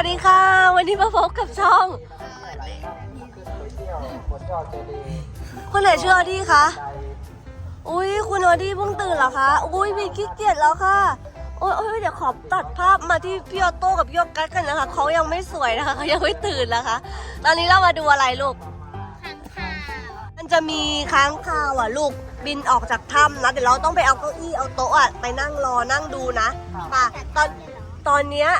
วัสดีค่ะ วันนี้มาพบกับช่อง คนไหนชื่อออดี้คะ อุ้ยคุณออดี้เพิ่งตื่นเหรอคะ อุ้ยมีขี้เกียจแล้วค่ะ โอ้ยโอ้ยเดี๋ยวขอตัดภาพมาที่พี่ออโต้กับพี่ออกัสกันนะคะ เขายังไม่สวยนะคะเขายังไม่ตื่นนะคะ ตอนนี้เรามาดูอะไรลูก มันจะมีค้างคาวอะลูก บินออกจากถ้ำนะ เดี๋ยวเราต้องไปเอาเก้าอี้เอาโต๊ะอะไปนั่งรอนั่งดูนะป่ะตอนตอนเนี้ย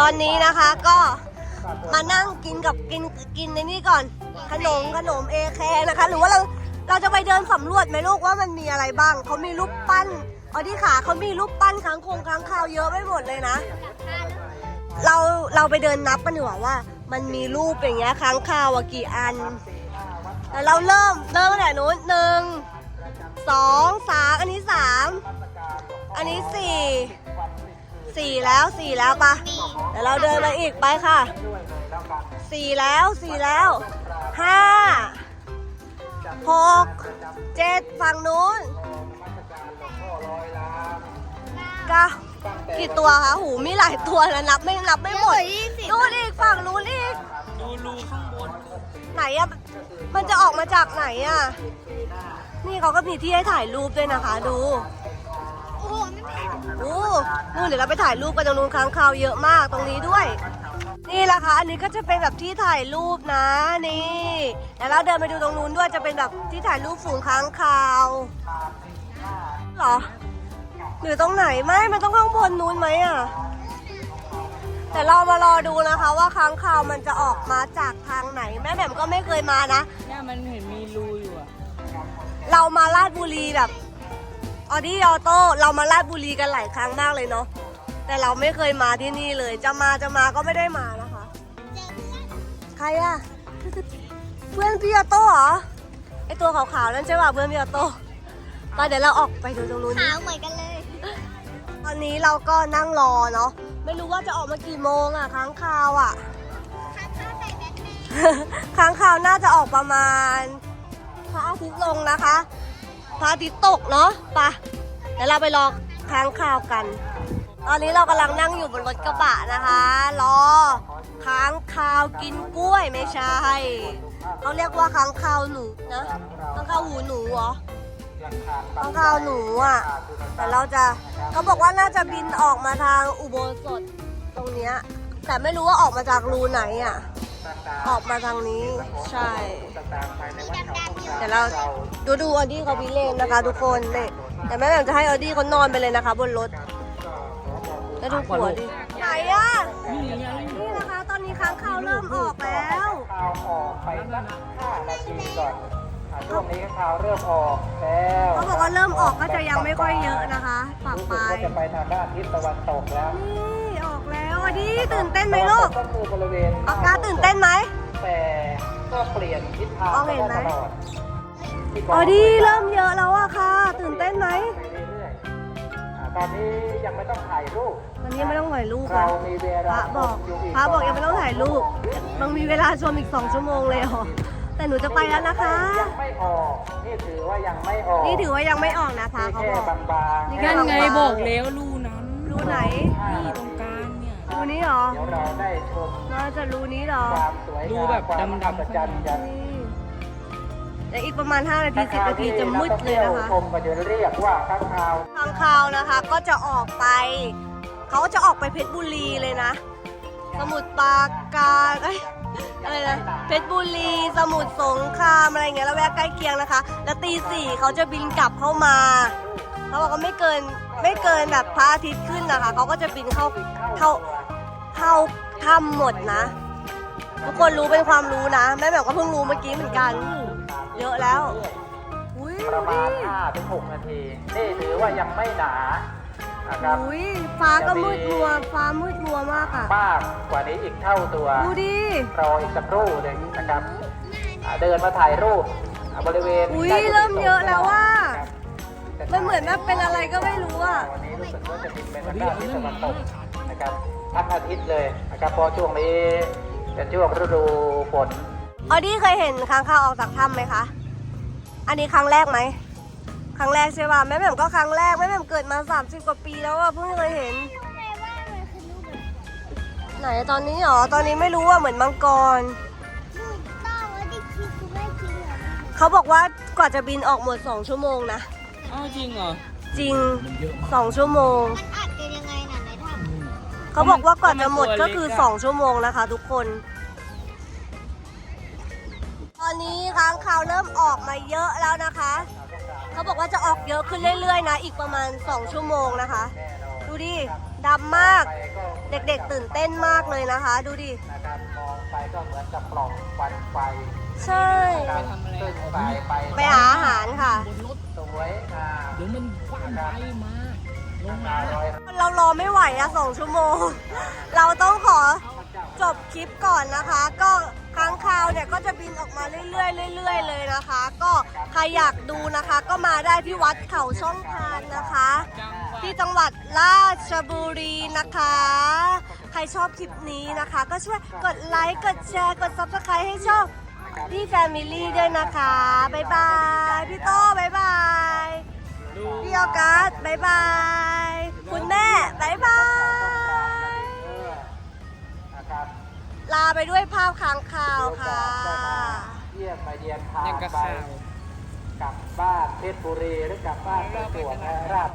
ตอนนี้นะคะก็มานั่งกินกับกินกินในนี่ก่อน ขนมขนมเอแคนะคะ หรือว่าเราเราจะไปเดินสำรวจไหมลูกว่ามันมีอะไรบ้างเขามีรูปปั้นเอาที่ขาเขามีรูปปั้นค้างคงค้างคาวเยอะไปหมดเลยนะ เราเราไปเดินนับกันดีกว่าว่า มันมีรูปอย่างเงี้ยค้างคาวกี่อันแต่เราเริ่มเริ่มตั้งแต่นู้นหนึ่งสองสามอันนี้สามอันนี้สี่ สี่แล้วสี่แล้วปะเดี๋ยวเราเดินมาอีกไปค่ะสี่แล้วสี่แล้วห้าหกเจ็ดฝั่งนู้นเก้ากี่ตัวคะหูมีหลายตัวนะนับไม่นับไม่หมดนู่นอีกฝั่งนู้นอีกดูรูข้างบนไหนอะมันจะออกมาจากไหนอะนี่เขาก็มีที่ให้ถ่ายรูปด้วยนะคะ ดู โอ้โหไม่แพงโอ้นู่นเดี๋ยวเราไปถ่ายรูปกันตรงนู้นค้างคาวเยอะมากตรงนี้ด้วย นี่แหละค่ะ อันนี้ก็จะเป็นแบบที่ถ่ายรูปนะนี่เดี๋ยวเราเดินไปดูตรงนู้นด้วยจะเป็นแบบที่ถ่ายรูปฝูงค้างคาวเหรอหรือตรงไหนไม่มันต้องข้างบนนู้นไหมอะแต่เรามารอดูนะคะว่าค้างคาวมันจะออกมาจากทางไหน แม่แหม่มก็ไม่เคยมานะเนี่ยมันเห็นมีรูอยู่อะเรามาลาดบุรีแบบ ออดี้ออโต้เรามาลาดบุรีกันหลายครั้งมากเลยเนาะแต่เราไม่เคยมาที่นี่เลย จะมาจะมาก็ไม่ได้มานะคะ ใครอะเพื่อนพี่ออโต้เหรอไอตัวขาวๆนั่นใช่ป่ะเพื่อนพี่ออโต้ไปเดี๋ยวเราออกไปดูตรงนู้นขาวเหมือนกันเลย ตอนนี้เราก็นั่งรอเนาะไม่รู้ว่าจะออกมากี่โมงอะค้างคาวอะข้างข้าวใส่แบทแมนค้างคาวน่าจะออกประมาณพระอาทิตย์ลงนะคะ พระอาทิตย์ตกเนาะปะเดี๋ยวเราไปรอค้างคาวกัน ตอนนี้เรากำลังนั่งอยู่บนรถกระบะนะคะ รอค้างคาวกินกล้วยไม่ใช่เขาเรียกว่าค้างคาวหนูนะค้างคาวหูหนูเหรอค้างคาวหนูอะแต่เราจะเขาบอกว่าน่าจะบินออกมาทางอุโบสถตรงเนี้ยแต่ไม่รู้ว่าออกมาจากรูไหนอะ ออกมาทางนี้ใช่ เดี๋ยวเราดูดูออดี้เขาพิเรนนะคะ ทุกคนเนี่ยแต่แม่แหม่มจะให้ออดี้เขานอนไปเลยนะคะ บนรถแล้วดูหัวดิไหนอะนี่ไงนี่นะคะ ตอนนี้ค้างคาวเริ่มออกแล้วข่าวออกไปสักห้านาทีก่อนอ่าช่วงนี้ข่าวเริ่มออกแล้วเขาบอกว่าเริ่มออกก็จะยังไม่ค่อยเยอะนะคะปรับรู้ไปสึกว่าจะไปทางด้านทิศตะวันตกแล้วนี่ออกแล้ วออดี้ตื่นเต้นไหมลูกก็คือบริเวณอากาตื่นเต้นไหม แต่ก็เปลี่ยนทิศทางมองเห็นไหมตลอดที่ออดี้เริ่มเยอะแล้วอะค่ะ ตื่นเต้นไหม ไปเรื่อยๆอ่าตอนนี้ยังไม่ต้องถ่ายรูปตอนนี้ไม่ต้องถ่ายรูปเราค่ะมีเวพลาระบอกยู่พระบอกยังไม่ต้องถ่ายรูปมันมีเวลาชมอีกสองชั่วโมงเลยเหรอ แต่หนูจะไปแล้วนะคะ ยังไม่ออกนี่ถือว่ายังไม่ออกนี่ถือว่ายังไม่ออกนะพระเขาแค่บอก บางๆ นี่แค่นั่นไงบาๆบอกแล้วรูนั้น รูไหน นี่ตรงกลางเนี่ย รูนี้เหรอ เดี๋ยวเราได้ชมน่าจะรูนี้เหรอ ความสวยดูงามแบบความดำๆ อัศจรรย์กันนี่เดี๋ยวอีกประมาณ 5 นาที 10 นาทีจะมืดเลยนะคะ ชมก็จะเรียกว่าข้างคาว ทางคาวนะคะก็จะออกไป เขาจะออกไปเพชรบุรีเลยนะ สมุทรปราการเอ้ยอะไรนะเพชรบุรี สมุทรสงครามอะไรเงี้ยแล้วแวกใกล้เคียงนะคะ แล้วตีสี่เขาจะบินกลับเข้ามาเขาบอกว่าไม่เกินไม่เกินแบบพระอาทิตย์ขึ้นนะคะเขาก็จะบินเข้าเข้า เข้าถ้ำหมดนะ ทุกคนรู้เป็นความรู้นะ แม่แบบก็เพิ่งรู้เมื่อกี้เหมือนกัน เยอะแล้วอุ้ยประดูมาณดิ5-6นาที นี่ถือว่ายังไม่หนานะครับอุ้ยฟ้าก็มืดมัว ฟ้ามืดมัวมากอะมากกว่านี้อีกเท่าตัวดูดิรออีกสักครู่หนึ่งนะครับอ่าเดินมาถ่ายรูปอ่าบริเวณอุ้ยใกล้จุดเริ่มเยอะแล้วว่าครับมันเหมือนแบบเป็นอะไรก็ไม่รู้อะวันนี้รู้สึกว่าจะบินไปทางด้านทิศตะวันตกนะครับ ทั้งอาทิตย์เลยนะครับเพราะช่วงนี้เป็นช่วงฤดูฝนออดี้เคยเห็นค้างคาวออกจากถ้ำไหมคะ อันนี้ครั้งแรกไหม ครั้งแรกใช่ป่ะแม่แหม่มก็ครั้งแรกแม่แหม่มเกิดมา 30 กว่าปีแล้วอะเพิ่งเคยเห็นรู้ไหมว่ามันคือรูปอะไรไหนตอนนี้หรอตอนนี้ไม่รู้ว่าเหมือนมังกรนู่นต้องว่าที่คิดคือไม่คิดเหรอเขาบอกว่ากว่าจะบินออกหมด 2 ชั่วโมงนะ อ้าวจริงเหรอ จริง 2 ชั่วโมง มันอัด เขาบอกว่ากว่าจะหมดก็คือ 2 ชั่วโมงนะคะ ทุกคน ตอนนี้ค้างคาวเริ่มออกมาเยอะแล้วนะคะ เขาบอกว่าจะออกเยอะขึ้นเรื่อยๆนะ อีกประมาณ 2 ชั่วโมงนะคะ ดูดิดำมาก เด็กๆตื่นเต้นมากเลยนะคะ ดูดินะครับมองไปก็เหมือนกับปล่องควันไฟใช่นะครับซึ่งสายไปไปหาอาหารค่ะ บนรถสวยงามเดี๋ยวมันคว้างไปมาลงมาร้อย เรารอไม่ไหวอะสองชั่วโมง เราต้องขอจบคลิปก่อนนะคะ ก็ค้างคาวเนี่ยก็จะบินออกมาเรื่อยๆเรื่อยๆเลยนะคะ ก็ใครอยากดูนะคะ ก็มาได้ที่วัดเขาช่องพานนะคะ ที่จังหวัดราชบุรีนะคะ ใครชอบคลิปนี้นะคะ ก็ช่วยกดไลค์กดแชร์กด subscribe ให้ช่องพี่แฟมิลี่ด้วยนะคะบ๊ายบายพี่โต้บ๊ายบายพี่ออกัสบ๊ายบาย คุณแม่บ๊ายบาย นะครับลาไปด้วยภาพค้างคาวค่ะ เยี่ยมไปเยียนทางยังกระไปข่าว กลับบ้านเพชรบุรีหรือกลับบ้านประจวบราช